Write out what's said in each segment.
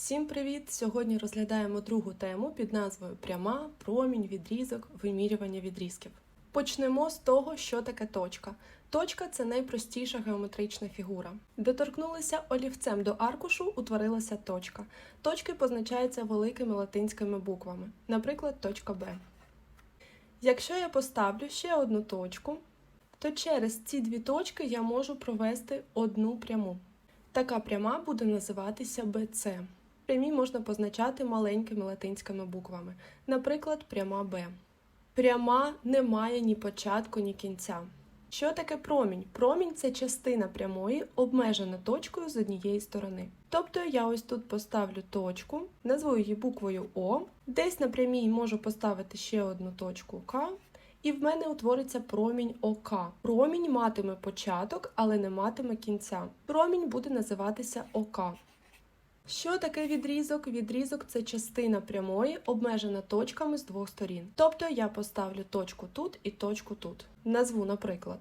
Всім привіт! Сьогодні розглядаємо другу тему під назвою Пряма, промінь, відрізок, вимірювання відрізків. Почнемо з того, що таке точка. Точка це найпростіша геометрична фігура. Доторкнулися олівцем до аркушу, утворилася точка. Точки позначаються великими латинськими буквами, наприклад, точка Б. Якщо я поставлю ще одну точку, то через ці дві точки я можу провести одну пряму. Така пряма буде називатися BC. Прямі можна позначати маленькими латинськими буквами, наприклад, пряма Б. Пряма не має ні початку, ні кінця. Що таке промінь? Промінь це частина прямої, обмежена точкою з однієї сторони. Тобто я ось тут поставлю точку, назву її буквою О, десь на прямій можу поставити ще одну точку К, і в мене утвориться промінь ОК. Промінь матиме початок, але не матиме кінця. Промінь буде називатися ОК. Що таке відрізок? Відрізок це частина прямої, обмежена точками з двох сторін. Тобто я поставлю точку тут і точку тут. Назву, наприклад,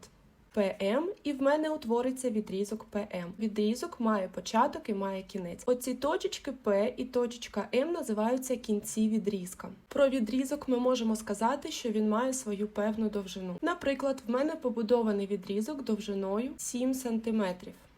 ПМ, і в мене утвориться відрізок ПМ. Відрізок має початок і має кінець. Оці точечки П і точечка М називаються кінці відрізка. Про відрізок ми можемо сказати, що він має свою певну довжину. Наприклад, в мене побудований відрізок довжиною 7 см.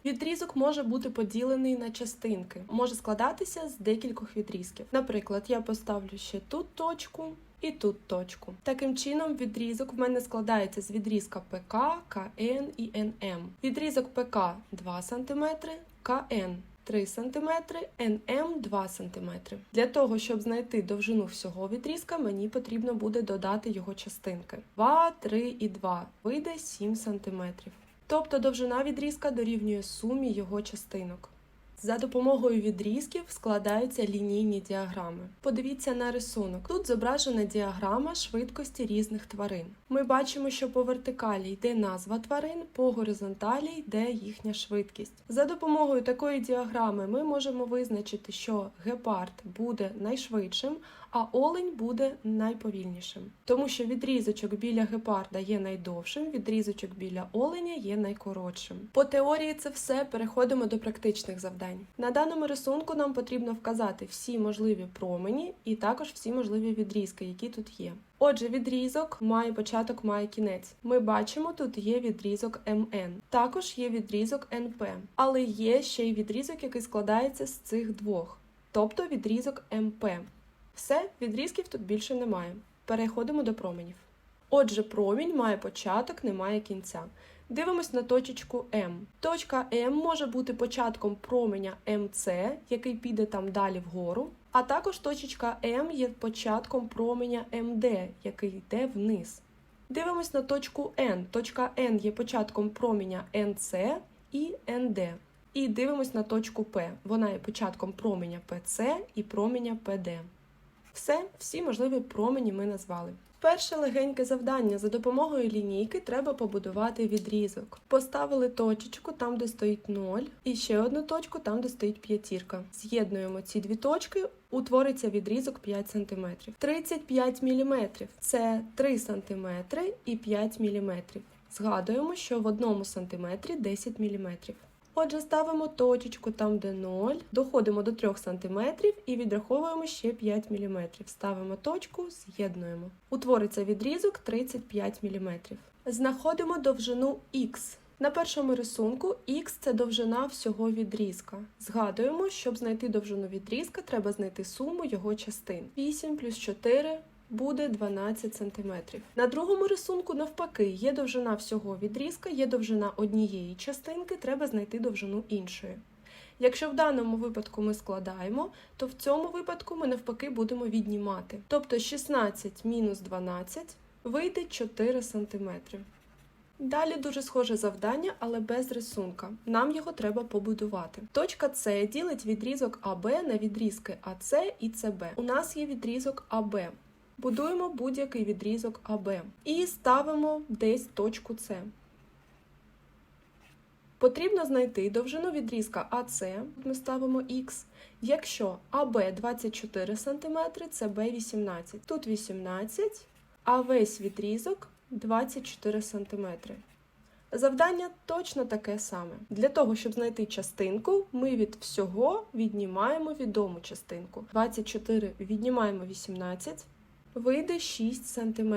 Відрізок може бути поділений на частинки, може складатися з декількох відрізків. Наприклад, я поставлю ще тут точку і тут точку. Таким чином, відрізок в мене складається з відрізка ПК, КН і НМ. Відрізок ПК 2 см, КН 3 см, НМ 2 см. Для того, щоб знайти довжину всього відрізка, мені потрібно буде додати його частинки. 2, 3 і 2 вийде 7 см. Тобто довжина відрізка дорівнює сумі його частинок. За допомогою відрізків складаються лінійні діаграми. Подивіться на рисунок. Тут зображена діаграма швидкості різних тварин. Ми бачимо, що по вертикалі йде назва тварин, по горизонталі йде їхня швидкість. За допомогою такої діаграми ми можемо визначити, що гепард буде найшвидшим, а олень буде найповільнішим. Тому що відрізочок біля гепарда є найдовшим, відрізочок біля оленя є найкоротшим. По теорії це все переходимо до практичних завдань. На даному рисунку нам потрібно вказати всі можливі промені і також всі можливі відрізки, які тут є. Отже, відрізок має початок, має кінець. Ми бачимо, тут є відрізок МН. Також є відрізок НП, але є ще й відрізок, який складається з цих двох, тобто відрізок МП. Все, відрізків тут більше немає. Переходимо до променів. Отже, промінь має початок, не має кінця. Дивимось на точечку М. Точка М може бути початком променя МЦ, який піде там далі вгору. А також точечка М є початком променя МД, який йде вниз. Дивимось на точку N. Точка N є початком променя НЦ і НД. І дивимось на точку П. Вона є початком променя ПЦ і променя ПД. Все, всі можливі промені ми назвали. Перше легеньке завдання за допомогою лінійки треба побудувати відрізок. Поставили точечку там, де стоїть 0, і ще одну точку там, де стоїть п'ятірка. З'єднуємо ці дві точки, утвориться відрізок 5 см. 35 мм це 3 см і 5 мм. Згадуємо, що в одному сантиметрі 10 мм. Отже, ставимо точечку там, де 0, доходимо до 3 см і відраховуємо ще 5 мм. Ставимо точку, з'єднуємо. Утвориться відрізок 35 мм. Знаходимо довжину Х. На першому рисунку Х це довжина всього відрізка. Згадуємо, щоб знайти довжину відрізка, треба знайти суму його частин. 8 плюс 4 буде 12 см. На другому рисунку, навпаки, є довжина всього відрізка, є довжина однієї частинки, треба знайти довжину іншої. Якщо в даному випадку ми складаємо, то в цьому випадку ми навпаки будемо віднімати. Тобто 16 мінус 12 вийде 4 см. Далі дуже схоже завдання, але без рисунка. Нам його треба побудувати. Точка С ділить відрізок АБ на відрізки АС і СБ. У нас є відрізок АБ. Будуємо будь-який відрізок АБ і ставимо десь точку С. Потрібно знайти довжину відрізка АС, ми ставимо Х, якщо АБ 24 см, СБ 18 Тут 18, а весь відрізок 24 см. Завдання точно таке саме. Для того, щоб знайти частинку, ми від всього віднімаємо відому частинку. 24 віднімаємо 18, вийде 6 см.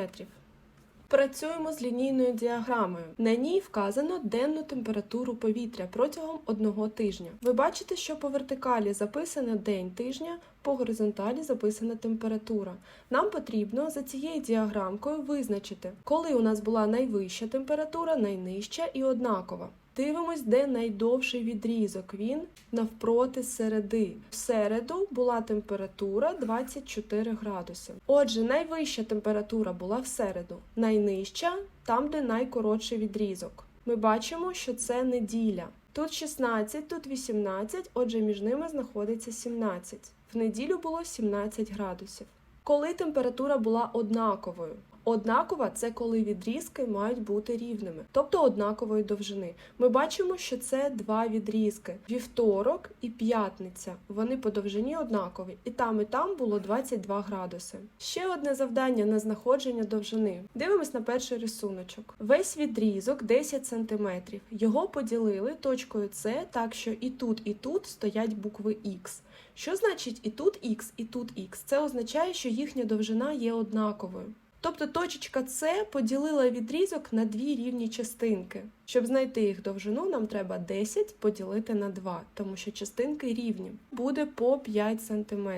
Працюємо з лінійною діаграмою. На ній вказано денну температуру повітря протягом одного тижня. Ви бачите, що по вертикалі записано день тижня, по горизонталі записана температура. Нам потрібно за цією діаграмкою визначити, коли у нас була найвища температура, найнижча і однакова. Дивимось, де найдовший відрізок. Він навпроти середи. В середу була температура 24 градуси. Отже, найвища температура була в середу, найнижча там, де найкоротший відрізок. Ми бачимо, що це неділя. Тут 16, тут 18, отже, між ними знаходиться 17. В неділю було 17 градусів. Коли температура була однаковою. Однакова це коли відрізки мають бути рівними, тобто однакової довжини. Ми бачимо, що це два відрізки: вівторок і п'ятниця. Вони по довжині однакові, і там, і там було 22 градуси. Ще одне завдання на знаходження довжини. Дивимось на перший рисуночок. Весь відрізок 10 см. Його поділили точкою С так, що і тут, і тут стоять букви Х. Що значить і тут Х, і тут Х? Це означає, що їхня довжина є однаковою. Тобто точечка С поділила відрізок на дві рівні частинки. Щоб знайти їх довжину, нам треба 10 поділити на 2, тому що частинки рівні. Буде по 5 см.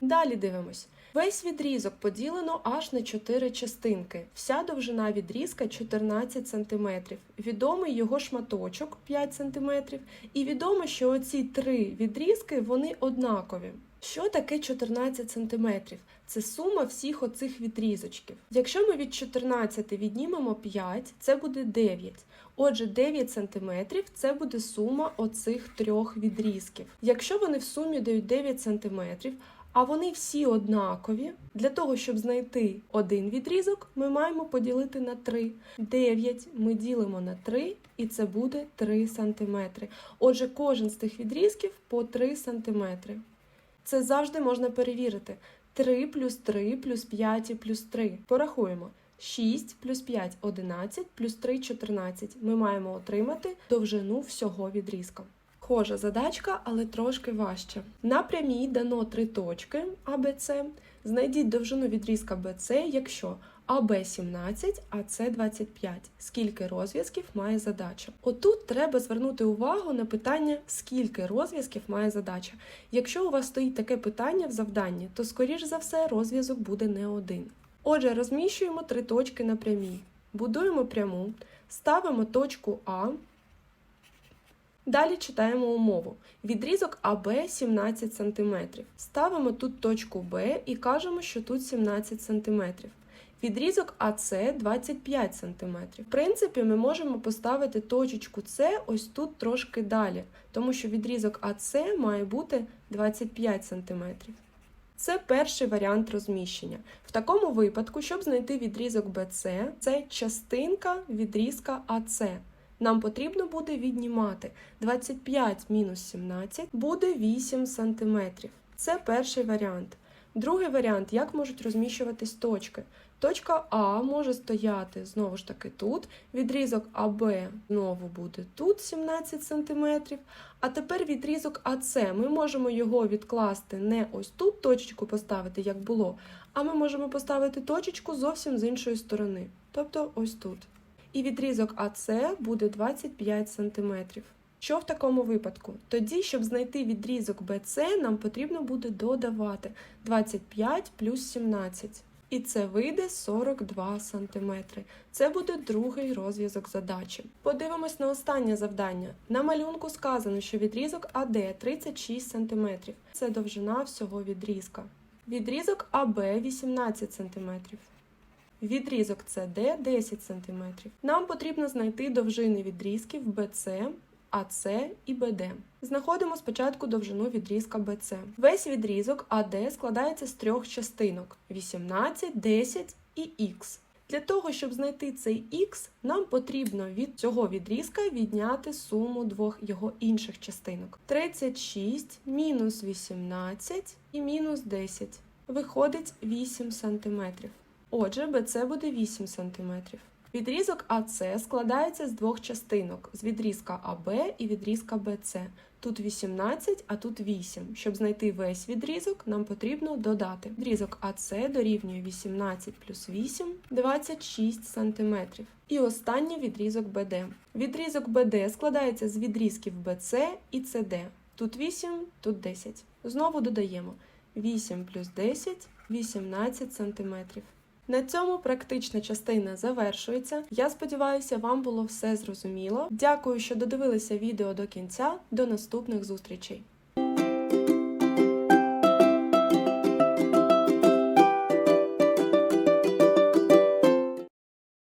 Далі дивимось. Весь відрізок поділено аж на 4 частинки. Вся довжина відрізка 14 см. Відомий його шматочок 5 см. І відомо, що оці три відрізки вони однакові. Що таке 14 см? Це сума всіх оцих відрізочків. Якщо ми від 14 віднімемо 5, це буде 9. Отже, 9 см це буде сума оцих трьох відрізків. Якщо вони в сумі дають 9 см, а вони всі однакові, для того, щоб знайти один відрізок, ми маємо поділити на 3. 9 ми ділимо на 3, і це буде 3 см. Отже, кожен з тих відрізків по 3 см. Це завжди можна перевірити. 3 плюс 3 плюс 5 і плюс 3. Порахуємо. 6 плюс 5 – 11, плюс 3 – 14. Ми маємо отримати довжину всього відрізка. Схожа задачка, але трошки важче. На прямій дано три точки АБЦ. Знайдіть довжину відрізка BC, якщо АБ 17, а С 25. Скільки розв'язків має задача? Отут треба звернути увагу на питання, скільки розв'язків має задача. Якщо у вас стоїть таке питання в завданні, то скоріш за все розв'язок буде не один. Отже, розміщуємо три точки на прямій. Будуємо пряму, ставимо точку А. Далі читаємо умову. Відрізок АБ 17 см. Ставимо тут точку Б і кажемо, що тут 17 см. Відрізок АС 25 см. В принципі, ми можемо поставити точечку С ось тут трошки далі, тому що відрізок АС має бути 25 см. Це перший варіант розміщення. В такому випадку, щоб знайти відрізок BC, це частинка відрізка АС. Нам потрібно буде віднімати 25 мінус 17 буде 8 см. Це перший варіант. Другий варіант, як можуть розміщуватись точки. Точка А може стояти знову ж таки тут. Відрізок АБ знову буде тут 17 см. А тепер відрізок АС. Ми можемо його відкласти не ось тут точечку поставити, як було, а ми можемо поставити точечку зовсім з іншої сторони. Тобто ось тут. І відрізок АС буде 25 см. Що в такому випадку? Тоді, щоб знайти відрізок BC, нам потрібно буде додавати 25 плюс 17. І це вийде 42 см. Це буде другий розв'язок задачі. Подивимось на останнє завдання. На малюнку сказано, що відрізок АД 36 см. Це довжина всього відрізка. Відрізок АБ 18 см. Відрізок CD 10 см. Нам потрібно знайти довжини відрізків BC, АС і БД. Знаходимо спочатку довжину відрізка BC. Весь відрізок АД складається з трьох частинок: 18, 10 і Х. Для того, щоб знайти цей Х, нам потрібно від цього відрізка відняти суму двох його інших частинок: 36 мінус 18 і мінус 10. Виходить 8 см. Отже, BC буде 8 см. Відрізок АС складається з двох частинок: з відрізка АБ і відрізка БЦ. Тут 18, а тут 8. Щоб знайти весь відрізок, нам потрібно додати. Відрізок АС дорівнює 18 плюс 8 26 см. І останній відрізок БД. Відрізок БД складається з відрізків БЦ і СД. Тут 8, тут 10. Знову додаємо 8 плюс 10 18 см. На цьому практична частина завершується. Я сподіваюся, вам було все зрозуміло. Дякую, що додивилися відео до кінця. До наступних зустрічей!